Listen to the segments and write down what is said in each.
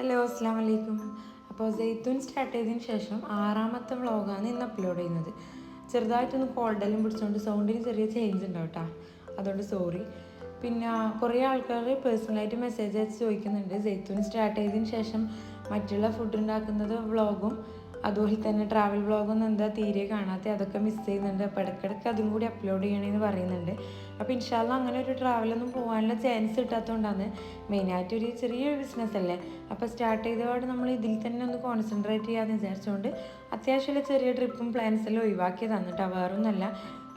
Hello അസ്സാം വലൈക്കും അപ്പോൾ ജെയ്ത്തൂൻ സ്റ്റാർട്ട് ചെയ്തതിന് ശേഷം ആറാമത്തെ വ്ളോഗാണ് ഇന്ന് അപ്ലോഡ് ചെയ്യുന്നത്. ചെറുതായിട്ടൊന്ന് കോൾഡെല്ലാം പിടിച്ചുകൊണ്ട് സൗണ്ടിന് ചെറിയ ചേഞ്ച് ഉണ്ടാവും കേട്ടോ. അതുകൊണ്ട് സോറി പിന്നെ കുറേ ആൾക്കാർ പേഴ്സണലായിട്ട് മെസ്സേജ് അയച്ച് ചോദിക്കുന്നുണ്ട്. ജെയ്ത്തൂൻ സ്റ്റാർട്ട് ചെയ്തതിന് ശേഷം മറ്റുള്ള ഫുഡ് ഉണ്ടാക്കുന്നത് വ്ളോഗും അതുപോലെ തന്നെ ട്രാവൽ വ്ളോഗൊന്നും എന്താ തീരെ കാണാത്ത അതൊക്കെ മിസ് ചെയ്യുന്നുണ്ട്. അപ്പോൾ ഇടയ്ക്കിടയ്ക്ക് അതും കൂടി അപ്ലോഡ് ചെയ്യണമെന്ന് പറയുന്നുണ്ട്. അപ്പോൾ ഇൻഷാല്ല അങ്ങനെ ഒരു ട്രാവലൊന്നും പോകാനുള്ള ചാൻസ് കിട്ടാത്തതുകൊണ്ടാണ് മെയിനായിട്ട് ഒരു ചെറിയൊരു ബിസിനസ് അല്ലേ? അപ്പോൾ സ്റ്റാർട്ട് ചെയ്തപാട് നമ്മൾ ഇതിൽ തന്നെ ഒന്ന് കോൺസെൻട്രേറ്റ് ചെയ്യാമെന്ന് വിചാരിച്ചുകൊണ്ട് അത്യാവശ്യമുള്ള ചെറിയ ട്രിപ്പും പ്ലാൻസ് എല്ലാം ഒഴിവാക്കിയതാണ് കേട്ടോ. വേറൊന്നുമല്ല.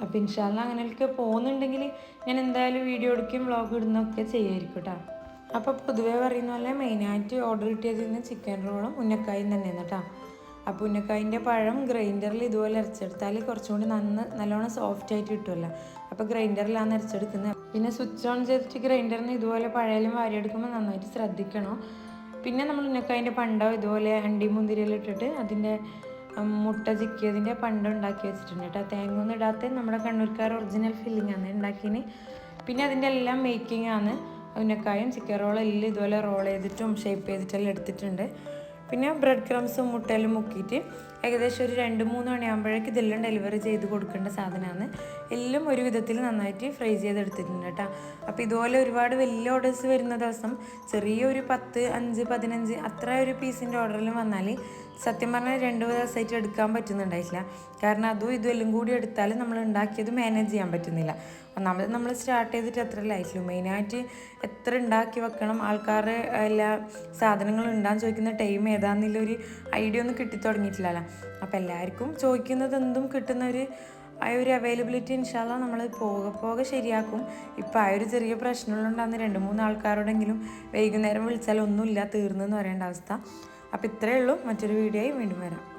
അപ്പോൾ ഇൻഷാല്ല അങ്ങനെയൊക്കെ പോകുന്നുണ്ടെങ്കിൽ ഞാൻ എന്തായാലും വീഡിയോ എടുക്കുകയും വ്ളോഗ് ഇടുന്നൊക്കെ ചെയ്യുമായിരിക്കും കേട്ടോ. അപ്പോൾ പൊതുവേ പറയുന്ന പോലെ മെയിനായിട്ട് ഓർഡർ കിട്ടിയത് ചിക്കൻ റോളും ഉന്നക്കായും തന്നെയാണ് കേട്ടോ. അപ്പോൾ പുന്നക്കായിന്റെ പഴം ഗ്രൈൻഡറിൽ ഇതുപോലെ അരച്ചെടുത്താൽ കുറച്ചുകൂടി നന്ന് നല്ലോണം സോഫ്റ്റ് ആയിട്ട് കിട്ടുമല്ലോ അപ്പോൾ ഗ്രൈൻഡറിലാണ് അരച്ചെടുക്കുന്നത് പിന്നെ സ്വിച്ച് ഓൺ ചെയ്തിട്ട് ഗ്രൈൻഡറിന് ഇതുപോലെ പഴയലും വാരിയെടുക്കുമ്പോൾ നന്നായിട്ട് ശ്രദ്ധിക്കണം. പിന്നെ നമ്മൾ ഉന്നക്കായിന്റെ പണ്ടോ ഇതുപോലെ അണ്ടി മുന്തിരിയിലിട്ടിട്ട് അതിന്റെ മുട്ട ചിക്കിയതിന്റെ പണ്ടം ഉണ്ടാക്കി വെച്ചിട്ടുണ്ട് കേട്ടോ. തേങ്ങ ഒന്നും ഇടാത്ത നമ്മുടെ കണ്ണൂർക്കാർ ഒറിജിനൽ ഫില്ലിംഗ് ആണ് ഉണ്ടാക്കിയതിന്. പിന്നെ അതിന്റെ എല്ലാം മേക്കിംഗ് ആണ് ഉന്നക്കായും ചിക്കൻ റോളും എല്ലാം ഇതുപോലെ റോൾ ചെയ്തിട്ടും ഷേപ്പ് ചെയ്തിട്ടെല്ലാം എടുത്തിട്ടുണ്ട്. പിന്നെ ബ്രെഡ് ക്രംസും മുട്ടയിലും മുക്കിയിട്ട് ഏകദേശം ഒരു രണ്ട് മൂന്ന് മണിയാകുമ്പോഴേക്ക് ഇതെല്ലാം ഡെലിവറി ചെയ്ത് കൊടുക്കേണ്ട സാധനമാണ്. എല്ലാം ഒരു വിധത്തിൽ നന്നായിട്ട് ഫ്രൈ ചെയ്തെടുത്തിട്ടുണ്ട് കേട്ടോ. അപ്പോൾ ഇതുപോലെ ഒരുപാട് വലിയ ഓർഡേഴ്സ് വരുന്ന ദിവസം ചെറിയൊരു പത്ത് അഞ്ച് പതിനഞ്ച് അത്ര ഒരു പീസിന്റെ ഓർഡറിലും വന്നാൽ സത്യം പറഞ്ഞാൽ രണ്ട് ദിവസമായിട്ട് എടുക്കാൻ പറ്റുന്നുണ്ടായിട്ടില്ല. കാരണം അതും ഇതുമെല്ലാം കൂടി എടുത്താൽ നമ്മൾ ഉണ്ടാക്കിയത് മാനേജ് ചെയ്യാൻ പറ്റുന്നില്ല. ഒന്നാമത് നമ്മൾ സ്റ്റാർട്ട് ചെയ്തിട്ട് എത്ര ലൈഫിൽ മെയിനായിട്ട് എത്ര ഉണ്ടാക്കി വെക്കണം ആൾക്കാരുടെ എല്ലാ സാധനങ്ങളും ഉണ്ടാകാൻ ചോദിക്കുന്ന ടൈം ഏതാണെന്നുള്ളൊരു ഐഡിയ ഒന്നും കിട്ടി തുടങ്ങിയിട്ടില്ലല്ലോ അപ്പോൾ എല്ലാവർക്കും ചോദിക്കുന്നത് എന്തും കിട്ടുന്ന ഒരു ആ ഒരു അവൈലബിലിറ്റി ഇൻഷാല്ല നമ്മൾ പോകെ പോകെ ശരിയാക്കും. ഇപ്പോൾ ആ ഒരു ചെറിയ പ്രശ്നമുള്ളതുകൊണ്ടാണ് രണ്ട് മൂന്ന് ആൾക്കാരോടെങ്കിലും വൈകുന്നേരം വിളിച്ചാൽ ഒന്നുമില്ല തീർന്നു എന്ന് പറയേണ്ട അവസ്ഥ. അപ്പോൾ ഇത്രയേ ഉള്ളൂ. മറ്റൊരു വീഡിയോയും വീണ്ടും വരാം.